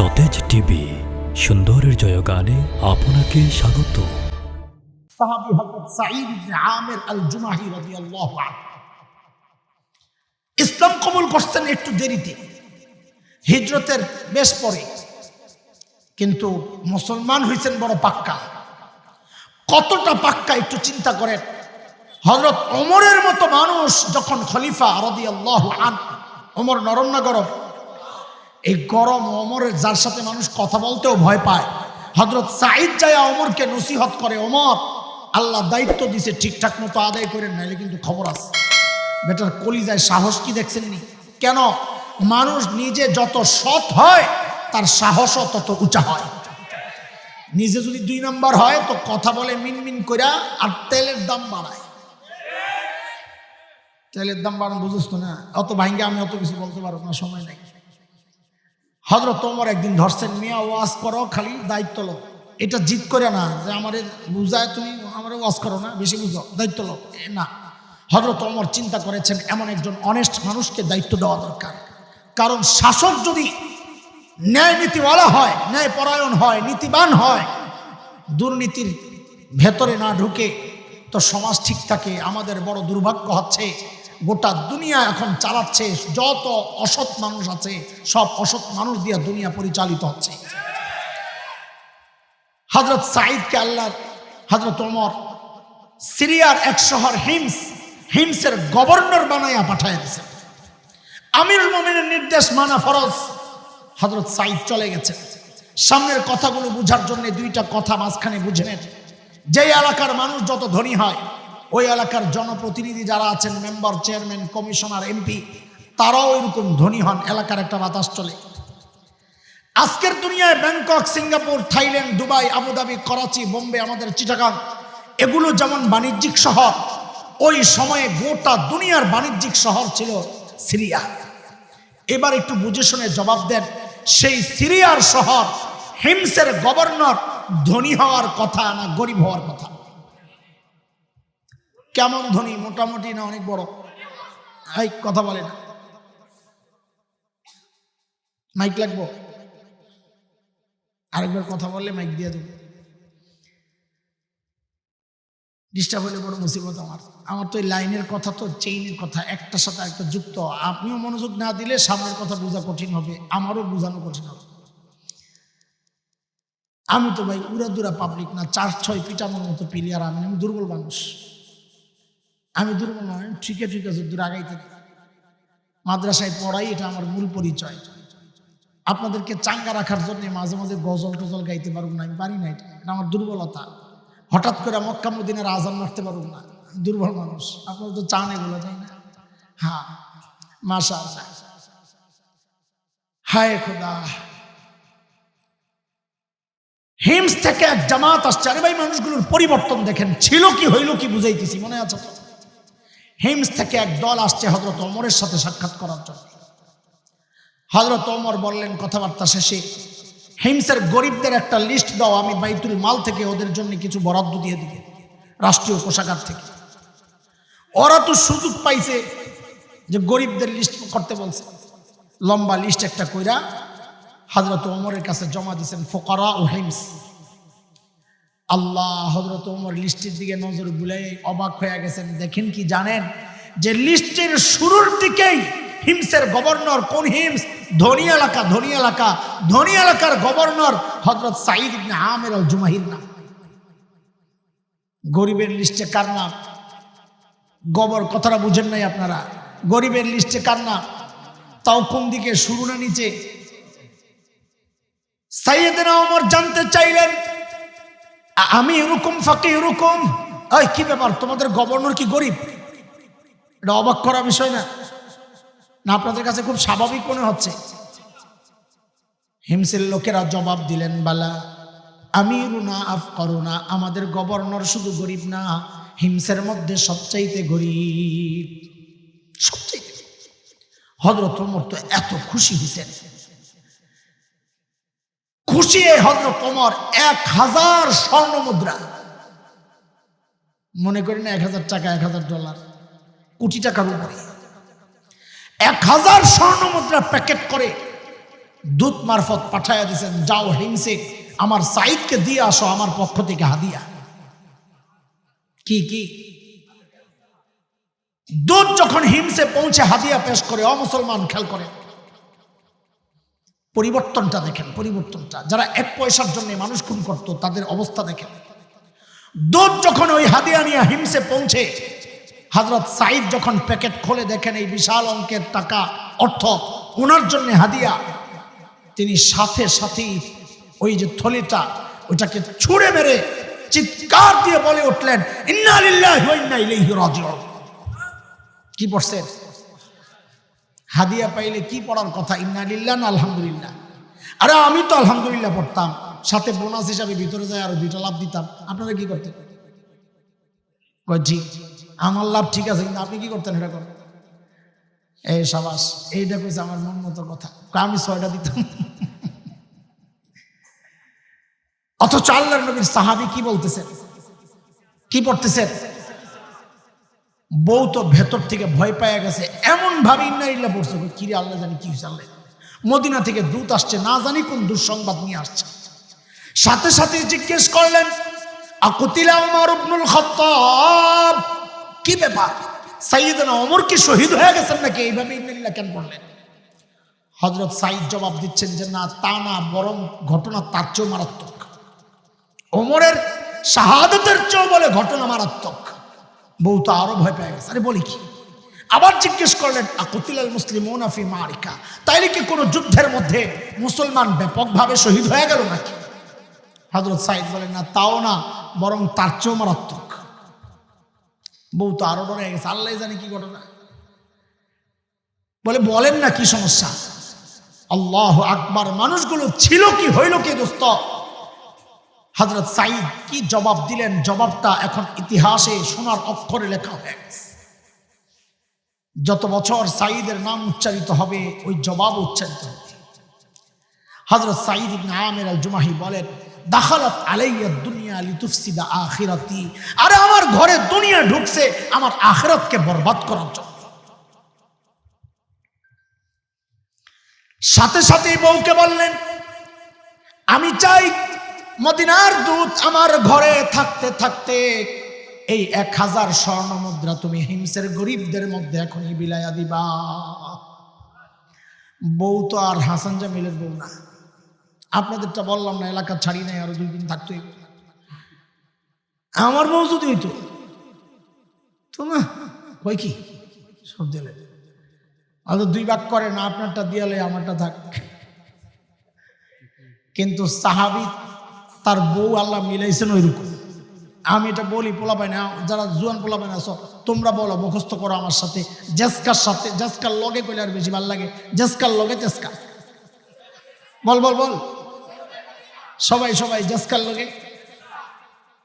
সতেজ টিভি, সুন্দরের জয়গানে আপনাকে স্বাগত। ইসলাম কবুল করতেন একটু দেরিতে। হিজরতের বেশ পরে। কিন্তু মুসলমান হয়েছেন বড় পাক্কা। কতটা পাক্কা একটু চিন্তা করেন। হজরত অমরের মতো মানুষ যখন খলিফা রাদিয়াল্লাহু আন ওমর নরম না গরম? এই গরম ওমরের যার সাথে মানুষ কথা বলতেও ভয় পায়। হজরত সাইদ জায়া ওমরকে নসিহত করে অমর আল্লাহ দায়িত্ব দিছে, ঠিকঠাক মতো আদায় করেন, নাইলে কিন্তু খবর আছে। বেটার কলিজায় সাহস কি দেখছেন নি কেন? মানুষ নিজে যত সৎ হয়, তার সাহসও তত উঁচা হয়। নিজে যদি দুই নম্বর হয়, তো কথা বলে মিনমিন কইরা আর তেলের দাম বাড়ায়। তেলের দাম বাড়ানো বুঝিস না? অত ভাঙ্গে আমি অত কিছু বলতে পারব না, সময় নাই। হজরত তোমর একদিন ধরছেন, মিয়া, ওয়াজ করো, খালি দায়িত্ব লো এটা জিত করে না যে আমার বুঝায় তুমি আমার ওয়াজ করো না, বেশি বুঝো, দায়িত্ব লো না। হজরত তোমর চিন্তা করেছেন, এমন একজন অনেস্ট মানুষকে দায়িত্ব দেওয়া দরকার। কারণ শাসক যদি ন্যায় নীতিওয়ালা হয়, ন্যায় পরায়ণ হয়, নীতিবান হয়, দুর্নীতির ভেতরে না ঢুকে তো সমাজ ঠিক থাকে, আমাদের বড় দুর্ভাগ্য হচ্ছে গোটা দুনিয়া এখন চালাচ্ছে, যত অসৎ মানুষ আছে, সব অসৎ মানুষ দিয়ে দুনিয়া পরিচালিত হচ্ছে। হজরত সাঈদকে আল্লাহ হজরত ওমর সিরিয়ার এক শহর হিমস হিমসের গভর্নর বানাইয়া পাঠায় দিয়েছে। আমিরুল মোমিনের নির্দেশ মানা ফরজ। হজরত সাঈদ চলে গেছে। সামনের কথাগুলো বুঝার জন্য দুইটা কথা মাঝখানে বুঝে নেন। যে এলাকার মানুষ যত ধনী হয় ওই এলাকার জনপ্রতিনিধি যারা আছেন, মেম্বার, চেয়ারম্যান, কমিশনার, এমপি, তারাও এরকম ধনী হন এলাকার একটা বাতাস চলে আজকের দুনিয়ায় Bangkok, Singapore, Thailand, Dubai, Abu Dhabi, Karachi, Bombay, আমাদের চিটাগাং, এগুলো যেমন বাণিজ্যিক শহর, ওই সময়ে গোটা দুনিয়ার বাণিজ্যিক শহর ছিল সিরিয়া। এবার একটু বুঝে শুনে জবাব দেন, সেই সিরিয়ার শহর হিমসের গভর্নর ধনী হওয়ার কথা না গরিব হওয়ার কথা? কেমন ধনী, মোটামুটি না অনেক বড়? এই কথা বলে না। মাইক লাগবো? আরেকবার কথা বললে মাইক দিয়ে দেবো। ডিস্টার্ব হলে বড় মুসিবত আমার। আমার তো এই লাইনের কথা তো চেইনের কথা, একটার সাথে একটা যুক্ত। আপনিও মনোযোগ না দিলে সামনের কথা বোঝা কঠিন হবে, আমারও বোঝানো কঠিন হবে। আমি তো ভাই উড়াদুরা পাবলিক না চার ছয় পিটানোর মতো প্লেয়ার আমি আমি দুর্বল মানুষ। আমি দুর্বল ঠিকই ঠিক আছে, দূর আগাইতে মাদ্রাসায় পড়াই, এটা আমার মূল পরিচয়। আপনাদেরকে চাঙ্গা রাখার জন্য মাঝে মাঝে গজল টজল গাইতে পারব না, আমি পারি না এটা। এটা আমার দুর্বলতা। হঠাৎ করে মক্কা মদিনের আজান মারতে পারব না, দুর্বল মানুষ। আপনারা তো চান এগুলো, তাই না? হ্যাঁ মাসা হায় খোদা। হিমস থেকে এক জামাত আসছে। আরে ভাই, মানুষগুলোর পরিবর্তন দেখেন। ছিল কি, হইল কি, বুঝাইতেছি, মনে আছে হিমস থেকে এক দল আসছে হজরত অমরের সাথে সাক্ষাৎ করার জন্য। হজরত অমর বললেন, কথাবার্তা শেষে হিমসের গরিবদের একটা লিস্ট দাও, আমি বাইতুল মাল থেকে ওদের জন্য কিছু বরাদ্দ দিয়ে দিব রাষ্ট্রীয় কোষাগার থেকে। ওরা তো সুযোগ পাইছে যে গরিবদের লিস্ট করতে বলছে। লম্বা লিস্ট একটা কইরা হজরত ওমরের কাছে জমা দিয়েছেন, ফোকারা ও হিমস। আল্লাহ হজরত ওমর লিস্টের দিকে নজর বুলাই অবাক হয়ে গেছেন। দেখেন কি জানেন? যে লিস্টের শুরুর দিকেই হিমসের গভর্নর, কোন হিমস? ধনী এলাকা ধনী এলাকা। ধনী এলাকার গভর্নর হজরত ইবনে আমের জুমাহির নাম। গরিবের লিস্টে কার নাম? গবর, কথাটা বুঝেন নাই আপনারা। গরিবের লিস্টে কার নাম? তাও কোন দিকে, শুরু না নিচে? সাইয়েদনা ওমর জানতে চাইলেন আমি এরকম, ফাঁকে এরকম। এই, কি ব্যাপার? তোমাদের গভর্নর কি গরিব? এটা অবাক করা বিষয় না? না, আপনাদের কাছে খুব স্বাভাবিক মনে হচ্ছে। হিমসের লোকেরা জবাব দিলেন, বালা আমিরু না আফ করো না আমাদের গভর্নর শুধু গরিব না, হিমসের মধ্যে সবচাইতে গরিব। সবচাইতে হজরত তো এত খুশি হয়েছেন খুশি হজরত ওমর এক হাজার স্বর্ণ মুদ্রা। মনে করি না এক হাজার টাকা, এক হাজার ডলার, কোটি টাকার উপরে। এক হাজার স্বর্ণ মুদ্রা প্যাকেট করে দূত মারফত পাঠাইয়া দিয়েছেন যাও হিংসে আমার সাইদকে দিয়ে আসো, আমার পক্ষ থেকে হাদিয়া। কি কি? দূত যখন হিমসে পৌঁছে হাদিয়া পেশ করে অমুসলমান খেয়াল করে পরিবর্তনটা দেখেন, পরিবর্তনটা। যারা এক পয়সার জন্য মানুষ খুন করত, তাদের অবস্থা দেখেন। দূত যখন ওই হাদিয়া নিয়ে হিমসে পৌঁছে, হজরত সাইদ যখন প্যাকেট খুলে দেখেন, এই বিশাল অঙ্কের টাকা, অর্থ, ওনার জন্য হাদিয়া, তিনি সাথে সাথেই ওই যে থলিটা, ওইটাকে ছুঁড়ে মেরে চিৎকার দিয়ে বলে উঠলেন ইন্না ইলাইহি রাজিউন। কি পড়ছেন? হাদিয়া পাইলে কি পড়ার কথা? ইন্না লিল্লাহ না আলহামদুলিল্লাহ। আরে আমি তো আলহামদুলিল্লাহ পড়তাম। সাথে বোনাস হিসাবে ভিতরে যায় আরও দুইটা লাভ দিতাম। আপনারা কি করতেন? আমার লাভ ঠিক আছে, কিন্তু আপনি কি করতেন এটা করেন এই সাবাস, এইটা কইছে আমার মন মতো কথা। আমি ছয়টা দিতাম। অথচ আল্লাহ নবীর সাহাবি কি বলতেছেন? কি পড়তেছেন? বউ তো ভেতর থেকে ভয় পাওয়া গেছে, এমন ভাবে ইন্নারিল্লা পড়ছে কিরে আল্লাহ জানি কি হয়েছে মদিনা থেকে দূত আসছে, না জানি কোন দুঃসংবাদ নিয়ে আসছে। সাথে সাথে জিজ্ঞেস করলেন আকুতিলা উমর ইবনুল খাত্তাব, কি ব্যাপার? সাইয়েদনা ওমর কি শহীদ হয়ে গেছেন নাকি? এইভাবে ইন্নারিল্লা কেন পড়লেন? হজরত সাইদ জবাব দিচ্ছেন যে, না, তা না, বরং ঘটনা তার চেয়েও মারাত্মক। ওমরের শাহাদতের চেয়েও বলে ঘটনা মারাত্মক। বউ তো আরও ভয় পেয়ে গেছে। আরে বলি কি? আবার জিজ্ঞেস করলেন আকুতিলাল মুসলিম ওনাফি মারিকা? তাইলে কি কোনো যুদ্ধের মধ্যে মুসলমান ব্যাপকভাবে শহীদ হয়ে গেল নাকি? হজরত সাইদ বলেন, না, তাও না, বরং তার চেয়েও মারাত্মক। বউ তো আরও ডরে গেছে, আল্লাহ জানে কি ঘটনা। বলে, বলেন না কি সমস্যা? আল্লাহ আকবার, মানুষগুলো ছিল কি হইল কি দোস্ত? হজরত সাইদ কি জবাব দিলেন? জবাবটা এখন ইতিহাসে সোনার অক্ষরে লেখা হয়ে যত বছর সাইদের নাম উচ্চারিত হবে, ওই জবাব উচ্চারিত হবে। হজরত সাইদ ইবনে আমির আল জুমাহি বলেন, দাখালাত আলাইয়া দুনিয়া লিতুফসিদা আখিরাতি। আরে আমার ঘরে দুনিয়া ঢুকছে, আমার আখিরাতকে বরবাদ করার জন্য। সাথে সাথে বউকে বললেন, আমি চাই মদিনার দূত আমার ঘরে থাকতে থাকতে এই এক হাজার স্বর্ণ মুদ্রা তুমি হিংসের গরিবদের মধ্যে এখনই বিলাইয়া দিবা। বউ তো আর হাসান জামিলের বউ না। আপনাদেরটা বললাম না, এলাকা ছাড়ি নাই, আরও দুই দিন থাকতে। আমার বউ যদি হইতো, তো না কই কি? সব দিলে। আর দুই ভাগ করে না আপনারটা দিয়ালে আমারটা থাক। কিন্তু সাহাবি তার বউ আল্লাহ মিলাইছেন ওই রকম আমি এটা বলি, পোলা পাই না, যারা জুয়ান পোলা পাই না আছো, তোমরা বলো, মুখস্থ করো আমার সাথে। জেসকার সাথে, জেসকার লগে কইলে আর বেশি ভালো লাগে। জেসকার লগে তেসকা বল বল বল। সবাই সবাই, জেসকার লগে।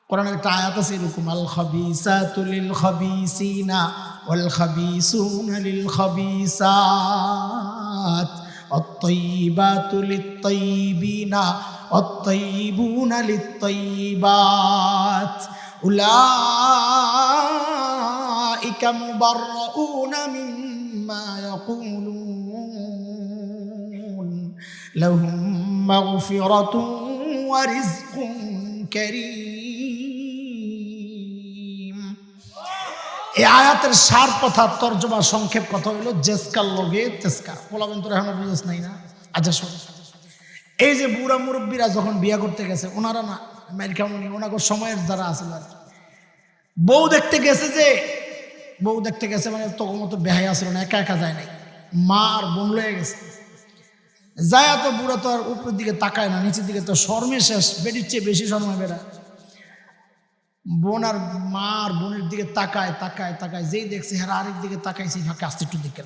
কোরআন একটা আয়াত আছে এরকম, আল খাবিসাতু লিল খাবিসিনা ওয়াল খাবিসুনা লিল খাবিসাত। আত-তাইবাতু লিত-তাইবিনা والطيبون للطيبات أولئك مبرؤون مما يقولون لهم مغفرة ورزق كريم এই আয়াতের সার কথা তর্জমা সংক্ষেপ কথা হলো জেসকার লগে তেসকা বলাবেন তোর এখন বুঝেছ নাই না আচ্ছা শোন এই যে বুড়া মুরব্বীরা যখন বিয়ে করতে গেছে, ওনারা না আমেরিকামনি ওনাকে সময়ের যারা আছে আর বউ দেখতে গেছে যে, বউ দেখতে গেছে মানে তখন মতো বেহাই আসলো না, একা একা যায় নাই। মা আর বোন লয়ে গেছে। যায় তো বুড়া তো আর উপরের দিকে তাকায় না, নিচের দিকে তো শর্মে শেষ বেটির চেয়ে বেশি সময় বেড়া। বোন আর মা আর বোনের দিকে তাকায় তাকায় তাকায়, যেই দেখছে হ্যাঁ আরেক দিকে তাকায়, সেই ফাঁকে আস্তে একটু দিকে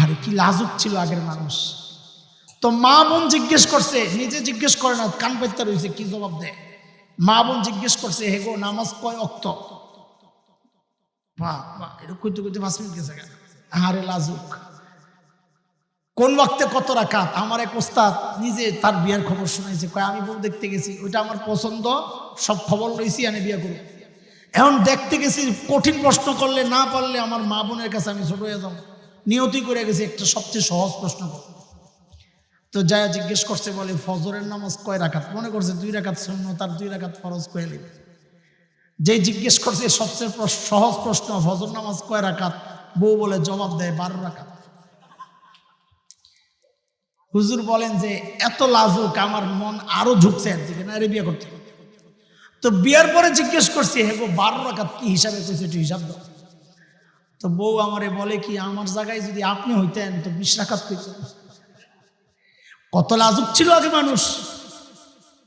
আরে কি লাজুক ছিল আগের মানুষ। তো মা বোন জিজ্ঞেস করছে, নিজে জিজ্ঞেস করে না কান পেতে রয়েছে কি জবাব দেয়? মা বোন জিজ্ঞেস করছে, হে গো, নামাজ কয় অক্ত? বাহ এটা কইতে কইতে পাঁচ মিনিট গেছে। আরে লাজুক। কোন ওয়াক্তে কত রাকাত? আমার এক ওস্তাদ নিজে তার বিয়ের খবর শুনাইছে, কয়, আমি বউ দেখতে গেছি, ওইটা আমার পছন্দ, সব খবর রয়েছি আমি বিয়ে করব এখন দেখতে গেছি, কঠিন প্রশ্ন করলে না পারলে আমার মা বোনের কাছে আমি ছোট হয়ে যাব। নিয়তি করে গেছি, একটা সবচেয়ে সহজ প্রশ্ন করব। তো যায়া জিজ্ঞেস করছে, বলে, ফজরের নামাজ কয় রাখাত মনে করছে, দুই রাখাত শূন্য তার দুই রাখাত ফরজ কয়ে নেবে। যে জিজ্ঞেস করছে, সবচেয়ে সহজ প্রশ্ন, ফজর নামাজ কয় রাখাত বউ বলে, জবাব দেয়, বারো রাখাত হুজুর বলেন যে, এত লাজুক, আমার মন আরও ঝুঁকছে একদিকে, না বিয়ে করতে? তো বিয়ার পরে জিজ্ঞেস করছি, হে গো বারো রাখাত কি হিসাবে কইছে, একটু হিসাব দাও। তো বউ আমারে বলে কি, আমার জায়গায় যদি আপনি হইতেন, তো বিশ রাখাত কত লাজুক ছিল আগে মানুষ।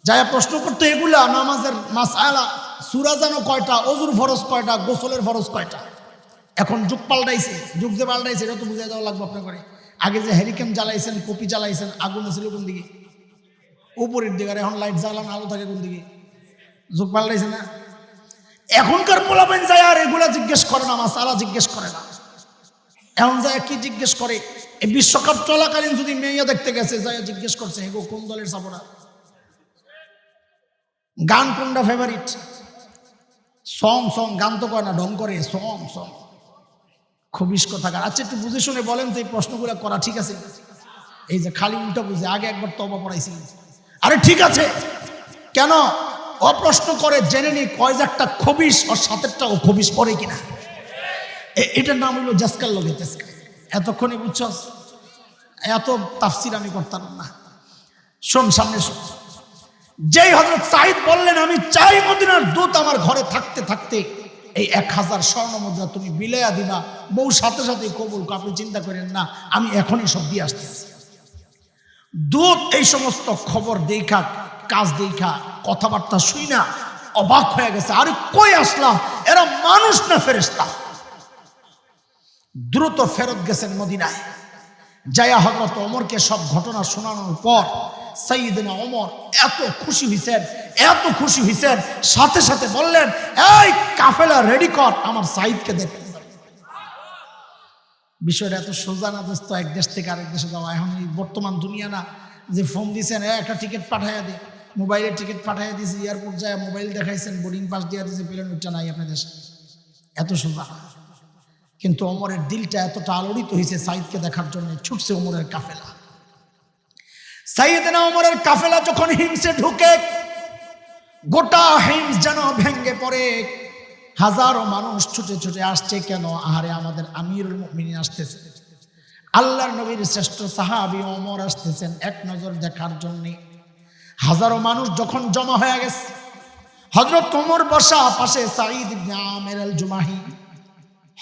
যাই প্রশ্ন করতে এগুলা, নামাজের মাস আলা সুরা যেন কয়টা, অজুর ফরজ কয়টা, গোসলের ফরজ কয়টা? এখন যুগ পাল্টাইছে, যুগ যে পাল্টাইছে, এটা তো বুঝাই দেওয়া লাগবে আপনার করে আগে যে হ্যারিকেন জ্বালাইছেন, কপি জ্বালাইছেন, আগুন ছিল কোন দিকে? উপরের দিকে, আর এখন লাইট জ্বালান আলো থাকে কোন দিকে? যুগ পাল্টাইছে না? এখনকার পোলাপেন যায় আর এগুলা জিজ্ঞেস করে না, মাসালা জিজ্ঞেস করে না। এখন যায় কি জিজ্ঞেস করে? এই বিশ্বকাপ চলাকালীন যদি মেয়ে দেখতে গেছে, যায় জিজ্ঞেস করছে হেগো কোন দলের সাপোর্টার গান কোনটা ফেভারিট সং সং, গান তো করে না, ঢং করে, সং সং। খবিস কথা আচ্ছা একটু বুঝে শুনে বলেন তো এই প্রশ্নগুলো করা ঠিক আছে? এই যে খালি উল্টা বুঝে, আগে একবার তবা পড়াইছি। আরে ঠিক আছে। কেন? অপ্রশ্ন করে, জেনে নি কয় একটা খবিস ওর সাতেরটা ও খবিস পড়ে কিনা? এটার নাম হইল জাসকাল লগে তেসকা এতক্ষণে বুঝছস এত তাফসির আমি করতাম না। শোন, সামনে শোন। যেই হজরত সাহিদ বললেন, আমি চাই মদিনার দূত আমার ঘরে থাকতে থাকতে এই এক হাজার স্বর্ণ মুদ্রা তুমি বিলাইয়া দিবা। বউ, সাথে সাথে কবুল আপনি চিন্তা করেন না, আমি এখনই সব দিয়ে আসতেছি। দূত এই সমস্ত খবর দেখা, কাজ দেখা, কথাবার্তা শুই না অবাক হয়ে গেছে। আরে কই আসলাম এরা মানুষ না ফেরেস্তা দ্রুত ফেরত গেছেন মদিনায়। জায়া হজরত অমরকে সব ঘটনা শোনানোর পর সাইদিনা অমর এত খুশি হয়েছেন এত খুশি হয়েছেন সাথে সাথে বললেন এই কাফেলা রেডি কর আমার সাইদকে দেখতে বিষয়টা এত সোজা না দোস্ত এক দেশ থেকে আরেক দেশে যাওয়া। এখন এই বর্তমান দুনিয়া না যে ফোন দিয়েছেন "এ, একটা টিকিট পাঠাইয়া দে। মোবাইলের টিকিট পাঠাইয়া দিয়েছি এয়ারপোর্ট যায় মোবাইল দেখাইছেন বোর্ডিং পাস দিয়ে দিয়েছে প্লেন ওইটা নাই আপনার দেশে এত সোজা। কিন্তু অমরের দিলটা এতটা আলোড়িত হয়েছে সাইদকে দেখার জন্য, ছুটছে অমরের কাফেলা। সাইয়েদনা অমরের কাফেলা যখন হিমসে ঢুকে, গোটা হিমস যেন ভেঙ্গে পড়ে। হাজারো মানুষ ছুটে ছুটে আসছে, কেন? আহারে আমাদের আমিরুল মুমিনিন আসতেছে। আল্লাহর নবীর শ্রেষ্ঠ সাহাবি অমর আসতেছেন এক নজর দেখার জন্যে। হাজারো মানুষ যখন জমা হয়ে গেছে হজরত ওমর বসা পাশে সাঈদ ইবনে জুমাহি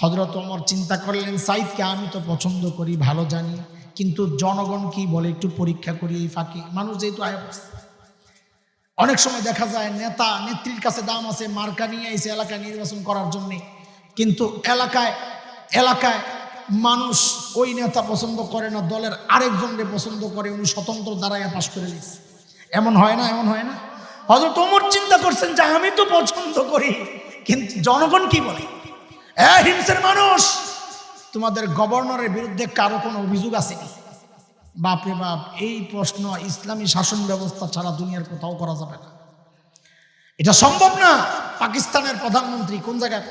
হজরত ওমর চিন্তা করলেন সাইদকে আমি তো পছন্দ করি, ভালো জানি, কিন্তু জনগণ কি বলে একটু পরীক্ষা করি এই ফাঁকে? মানুষ যেহেতু আয়া। অনেক সময় দেখা যায় নেতা, নেত্রীর কাছে দাম আছে, মার্কা নিয়ে এসে এলাকায় নির্বাচন করার জন্য। কিন্তু এলাকায় এলাকায় মানুষ ওই নেতা পছন্দ করে না, দলের আরেকজনকে পছন্দ করে, উনি স্বতন্ত্র দাঁড়াইয়া পাশ করে দিচ্ছে এমন হয় না, এমন হয় না? হয়তো তোমর চিন্তা করছেন যে আমি তো পছন্দ করি, কিন্তু জনগণ কি বলে? এ হিংসের মানুষ, তোমাদের গভর্নরের বিরুদ্ধে কারও কোনো অভিযোগ আছে বাপরে বাপ এই প্রশ্ন ইসলামী শাসন ব্যবস্থা ছাড়া দুনিয়ার কোথাও করা যাবে না। এটা সম্ভব না? পাকিস্তানের প্রধানমন্ত্রী কোন জায়গায়?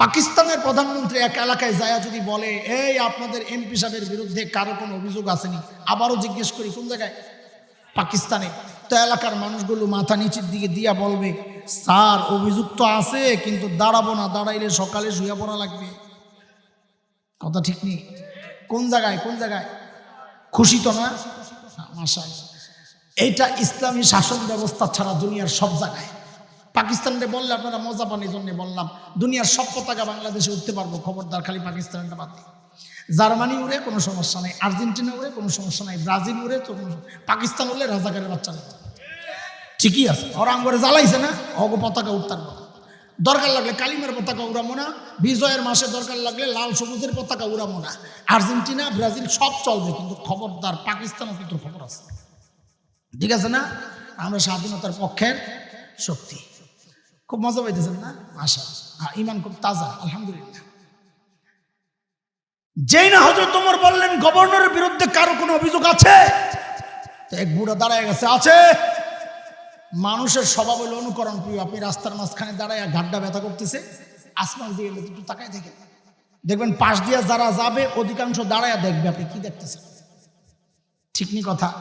পাকিস্তানের প্রধানমন্ত্রী এক এলাকায় যায় যদি বলে, এই আপনাদের এমপি সাহেবের বিরুদ্ধে কারও কোনো অভিযোগ আসেনি আবারও জিজ্ঞেস করি, কোন জায়গায়? পাকিস্তানে। তো এলাকার মানুষগুলো মাথা নিচের দিকে দিয়া বলবে স্যার অভিযোগ তো আছে, কিন্তু দাঁড়াবো না, দাঁড়াইলে সকালে শুয়ে পড়া লাগবে। কথা ঠিক নেই? কোন জায়গায় কোন জায়গায়? খুশি তো না? মাসা এইটা ইসলামী শাসন ব্যবস্থা ছাড়া দুনিয়ার সব জায়গায়। পাকিস্তানকে বললে আপনারা মজা পান এই জন্যে বললাম, দুনিয়ার সব পতাকা বাংলাদেশে উঠতে পারব, খবরদার খালি পাকিস্তানটা বাদ জার্মানি উড়ে, কোনো সমস্যা নেই, আর্জেন্টিনা উড়ে, কোনো সমস্যা নাই, ব্রাজিল উড়ে, তো কোনো পাকিস্তান উড়লে রাজাকারের বাচ্চা ঠিকই আছে। ওরা আঙ্গরে জ্বালাইছে না অগ পতাকা উঠতার কথা দরকার লাগলে কালিমের পতাকা উড়াবো না, বিজয়ের মাসে দরকার লাগলে লাল সবুজের পতাকা উড়াবো না। আর্জেন্টিনা, ব্রাজিল সব চলবে, কিন্তু খবরদার পাকিস্তানও কিন্তু খবর আছে। ঠিক আছে না? আমরা স্বাধীনতার পক্ষের শক্তি। খুব মজা পাইতেছেন না? আশা হ্যাঁ ইমান খুব তাজা, আলহামদুলিল্লাহ। যেই না হজরত তোমার বললেন, গভর্নরের বিরুদ্ধে কারও কোনো অভিযোগ আছে? এক বুড়ো দাঁড়ায় গেছে, আছে। মানুষের স্বভাব হলো অনুকরণ প্রিয়, আপনি রাস্তার মাঝখানে দাঁড়ায় ঘাড্ডা ব্যথা করতেছে, আসমান দিয়ে এলে একটু তাকায় দেখেন। দেখবেন পাশ দিয়ে যারা যাবে, অধিকাংশ দাঁড়ায় দেখবে, আপনি কি দেখতেছেন? ঠিক নি কথা?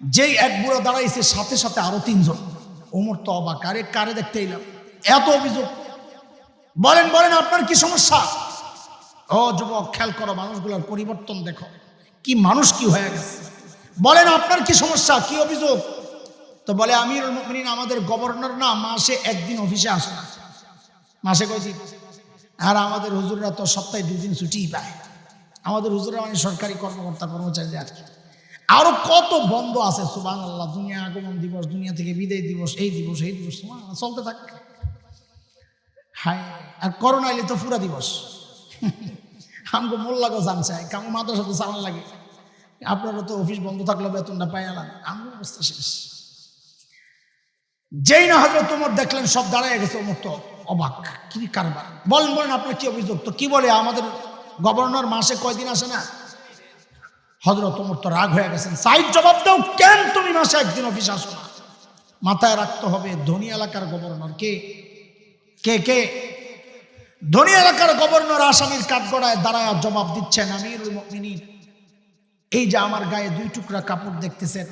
যেই এক বুড়ো দাঁড়াইছে, সাথে সাথে আরও তিনজন। ওমর তো অবাক, আরে কারে দেখতে এলাম? এত অভিযোগ। বলেন বলেন, আপনার কি সমস্যা? ও যুবক, খেয়াল করো, মানুষগুলোর পরিবর্তন দেখো। কি মানুষ কি হয়ে গেছে? বলেন, আপনার কি সমস্যা? কি অভিযোগ? তো বলে, আমিরুল মুমিনিন আমাদের গভর্নর না, মাসে একদিন অফিসে আসে। না মাসে কয়দিন আর আমাদের হুজুররা তো সপ্তাহে দুদিন ছুটিই পায়। আমাদের হুজুররা মানে সরকারি কর্মকর্তা কর্মচারী আর আরও কত বন্ধ আছে সুবান আল্লাহ দুনিয়া আগমন দিবস, দুনিয়া থেকে বিদায় দিবস, এই দিবস এই দিবস চলতে থাকে। হায়, আর করোনা এলে তো পুরা দিবস। আমাকে মোল্লাগো জানছে কামু মাদ্রাসা তো চালান লাগে। আপনারা তো অফিস বন্ধ থাকলে বেতনটা পাই আলান আমার অবস্থা শেষ। যেই না হজরত তোমার দেখলেন, সব দাঁড়ায় গেছে ওমর তো অবাক। কি কারবার? বলেন বলেন আপনার কি অভিযোগ? তো কি বলে, আমাদের গভর্নর মাসে কয়দিন আসে না? হজরত তোমার তো রাগ হয়ে গেছেন। সাইড জবাব দাও, কেন তুমি মাসে একদিন অফিস আসো না? মাথায় রাখতে হবে, ধনী এলাকার গভর্নর কে? কে কে? ধনী এলাকার গভর্নর আসামির কাঠগড়ায় দাঁড়ায় জবাব দিচ্ছেন আমিরুল মুমিনিন। এই যে আমার গায়ে দুই টুকরা কাপড় দেখতেছেন,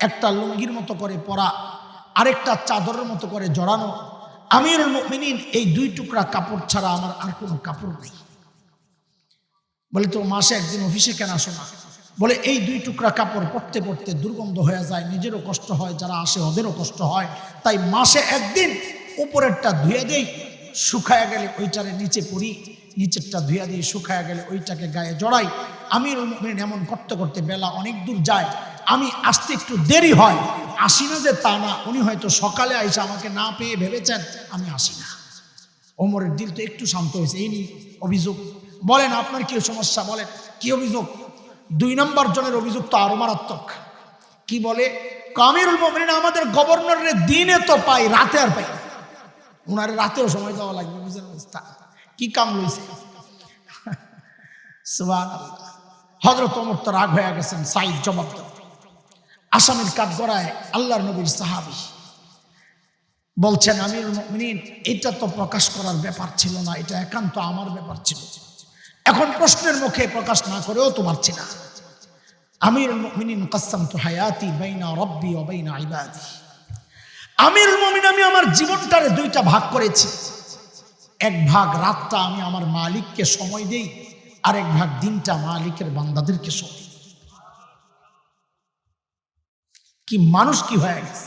একটা লুঙ্গির মতো করে পরা আরেকটা চাদরের মতো করে জড়ানো। আমিরুল মুমিনিন এই দুই টুকরা কাপড় ছাড়া আমার আর কোনো কাপড় নেই। বলে, তো মাসে একদিন অফিসে কেন আসো না? বলে, এই দুই টুকরা কাপড় পরতে পরতে দুর্গন্ধ হয়ে যায়, নিজেরও কষ্ট হয়, যারা আসে ওদেরও কষ্ট হয়। তাই মাসে একদিন উপরেরটা ধুয়ে দেই, শুকায়া গেলে ওইটারে নিচে পড়ি নিচেরটা ধুয়ে দিই, শুকায়া গেলে ওইটাকে গায়ে জড়াই। আমির এমন করতে করতে বেলা অনেক দূর যায়। আমি আসতে একটু দেরি হয় আসি না যে তা না। উনি হয়তো সকালে আইসে আমাকে না পেয়ে ভেবেছেন, আমি আসি না। ওমরের দিল তো একটু শান্ত হয়েছে। এই নিয়ে অভিযোগ। বলেন, আপনার কি সমস্যা? বলেন, কি অভিযোগ? দুই নম্বর জনের অভিযোগ তো আরও মারাত্মক। কি বলে? কামিরুল মোমিন আমাদের গভর্নরের দিনে তো পাই রাতে আর পাই ওনার রাতেও সময় দেওয়া লাগবে বুঝলেন অবস্থা। কি কাম লইছে? হজরত ওমর তো রাগ হয়ে গেছেন সাইদ জবাব দেন। আসামের কাঠগড়ায় আল্লাহর নবীর সাহাবি। বলছেন আমির মুমিনিন, এটা তো প্রকাশ করার ব্যাপার ছিল না, এটা একান্ত আমার ব্যাপার ছিল। এখন প্রশ্নের মুখে প্রকাশ না করেও তো পারছি আমির মুমিনিন কাসাম তো হায়াতি বাইনা রব্বি ও বাইনা ইবাদি। আমির মুমিন আমি আমার জীবনটারে দুইটা ভাগ করেছি। এক ভাগ রাতটা আমি আমার মালিককে সময় দেই আর এক ভাগ দিনটা মালিকের বান্দাদেরকে সময় দিই। কি মানুষ কি হয়ে গেছে?